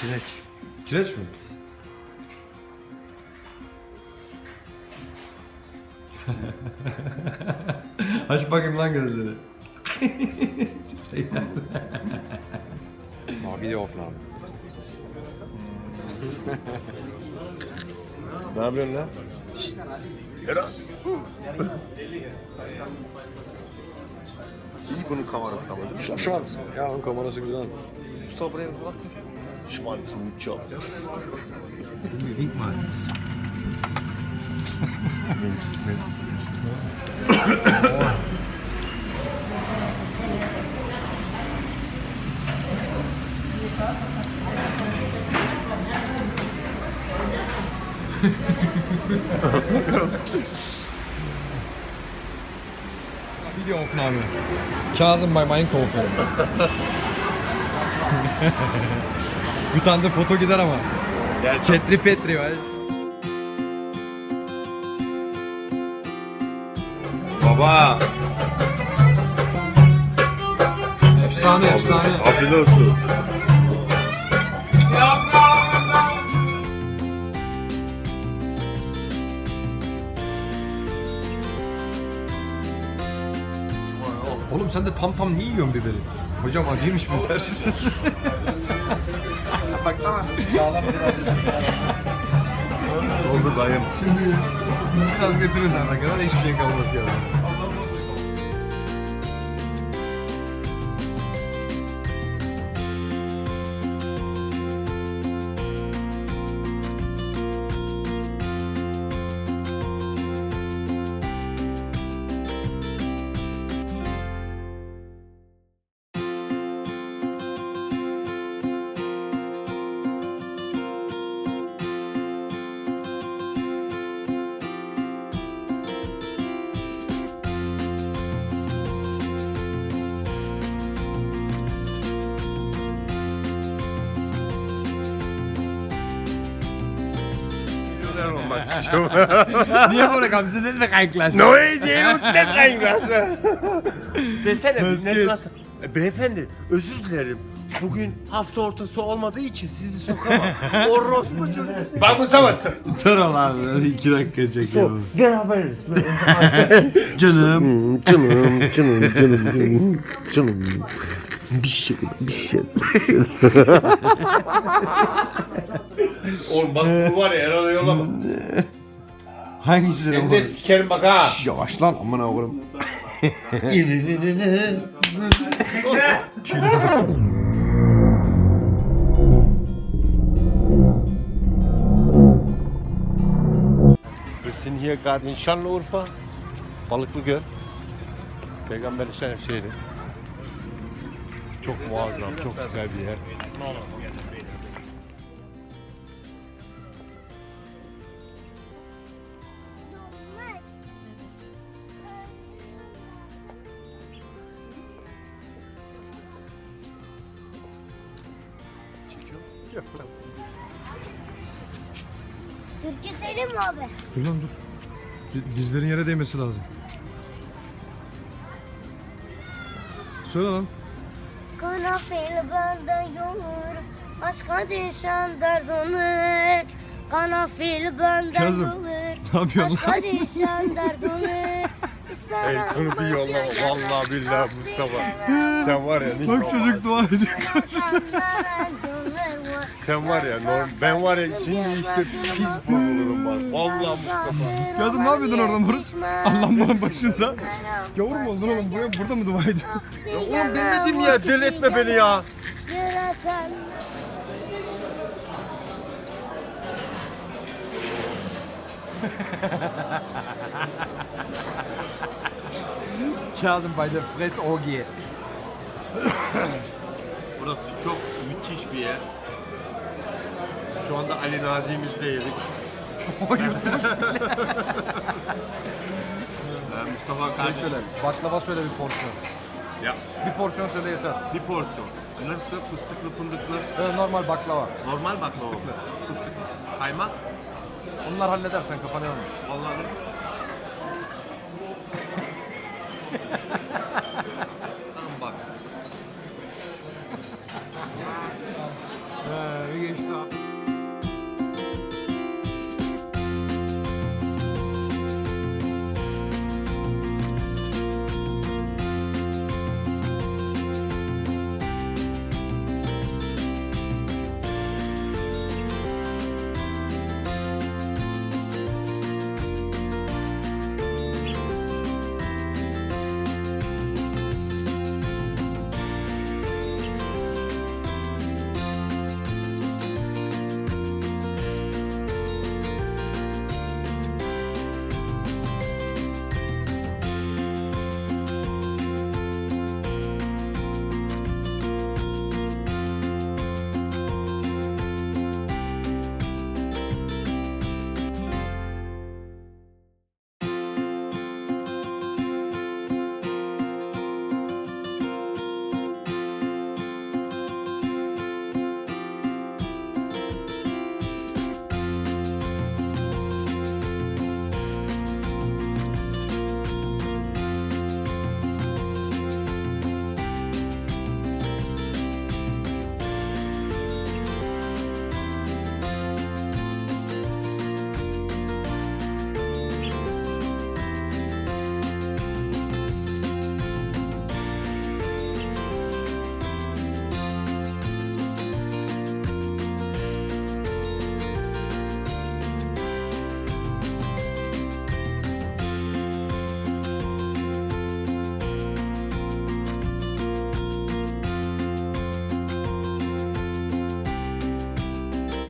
Kireç. Kireç mi? Aç bakayım lan gözleri. Mal Videoaufnahme. Ne yapıyorsun lan? Eren. İyi bunun kamerası ama. Şlap Schwanz. Ja, onun kamerası güzel. Mustafa buraya bak. Schwanzwutjob. Unbedingt mal. Videoaufnahme. Chasen beim Einkaufen. Bir tane de foto gider ama. Çetri Petri var. Baba. Efsane efsane. Afiyet olsun. Oğlum sen de tam tam niye yiyorsun biberi? Hocam acıymış biber. Baksana. Oldu dayım. Şimdi biraz getirirsen ne kadar hiçbir şey kalmaz ya. Milyoner olmak istiyorum. Niye böyle kamsi dedi de kayıklar? Neue sehen uns nicht reinlassen. Desene millet nasıl? E, Beyefendi özür dilerim. Bugün hafta ortası olmadığı için sizi sokamam. Orospu çocuk. Ben bu zaman Dur abi iki dakika çekiyorum. Beraberiz. Canım. Canım, canım, canım, canım, canım. Bir şey, bir şey. Oğlum bak bu var ya Erol'a yollama. Hangisi Seni de sikerim bak ha. Yavaş lan avrum. Wir sind hier gerade in Şanlıurfa. Balıklı Göl. Peygamber Şerif şehri. Çok muazzam, çok güzel bir yer. Yok. Türkçe söyleyeyim mi abi? Dur lan dur. Dizlerin yere değmesi lazım. Söyle lan. Kanafil benden yolur, başka düşen dert olur. Kanafil benden Kazım, yolur, Ne yapıyorsun başka lan? düşen dert olur. Ey bunu bir yollama. Vallahi billahi Mustafa. Sen var ya. Bak çocuk dua ediyor. Sen var ya norm, ben var ya şimdi işte pis bozulurum bak. Vallahi Mustafa. Kazım ne yapıyordun orada Murat? Allah'ın başında. Gavur mu oldun oğlum? Buraya, burada mı dua ediyorsun? Oğlum ben dedim ya deli etme beni ya. Kazım bei der Fressorgie. Burası çok müthiş bir yer. Şu anda Ali Nazi'mizde yedik. Ee, Mustafa kardeşim. Söyle, baklava söyle bir porsiyon. Ya Bir porsiyon söyle yeter. bir porsiyon. Nasıl fıstıklı fındıklı Böyle normal baklava. normal baklava. Fıstıklı. Fıstıklı. Kaymak. Onlar halledersen kafana yorma. Vallahi.